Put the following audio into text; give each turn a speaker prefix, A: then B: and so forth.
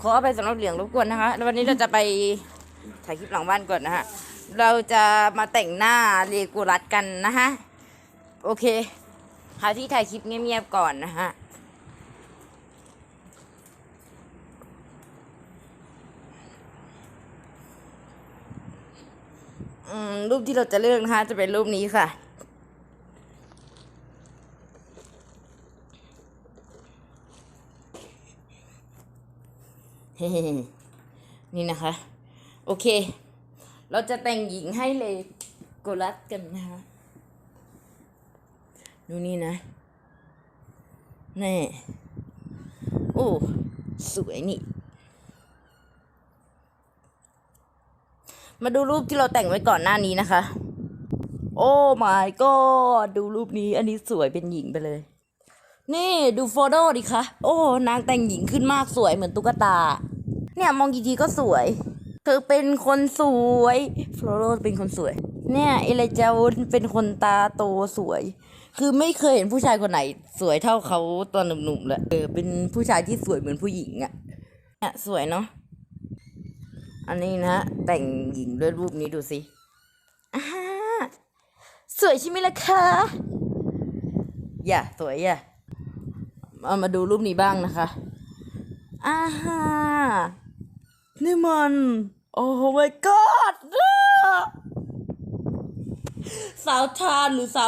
A: ขออาไปสำหรับเหลืองรบกวนนะคะ แล้ววันนี้เราจะไปถ่ายคลิปหลังบ้านก่อนนะฮะ เราจะมาแต่งหน้าเลโกรัสกันนะฮะ โอเคหาที่ถ่ายคลิปเงียบๆก่อนนะฮะอืมรูปที่เราจะเลือกนะคะจะเป็นรูปนี้ค่ะ นี่นะคะ โอเค เราจะแต่งหญิงให้เลยโกลัสกันนะคะดูนี่นะแน่โอ้ สวยนี่ มาดูรูปที่เราแต่งไว้ก่อนหน้านี้นะคะ โอ้ my god ดูรูปนี้อันนี้สวยเป็นหญิงไปเลย นี่ดูโฟโต้ดิคะ โอ้ นางแต่งหญิงขึ้นมากสวยเหมือนตุ๊กตา เนี่ยมองกี่ทีก็สวย เธอเป็นคนสวยโฟโต้เป็นคนสวย เนี่ยเอเลจาวุนเป็นคนตาโตสวย คือไม่เคยเห็นผู้ชายคนไหน สวยเท่าเขาตอนหนุ่มๆเลยเออเป็นผู้ชายที่สวยเหมือนผู้หญิงอะเนี่ยสวยเนาะอันนี้นะแต่งหญิงด้วยรูปนี้ดูสิสวยใช่ไหมล่ะคะอย่าสวยอย่าเอามาดูรูปนี้บ้างนะคะอ่าฮะ นี่มัน โอ้ my god สาวทานหรือสาว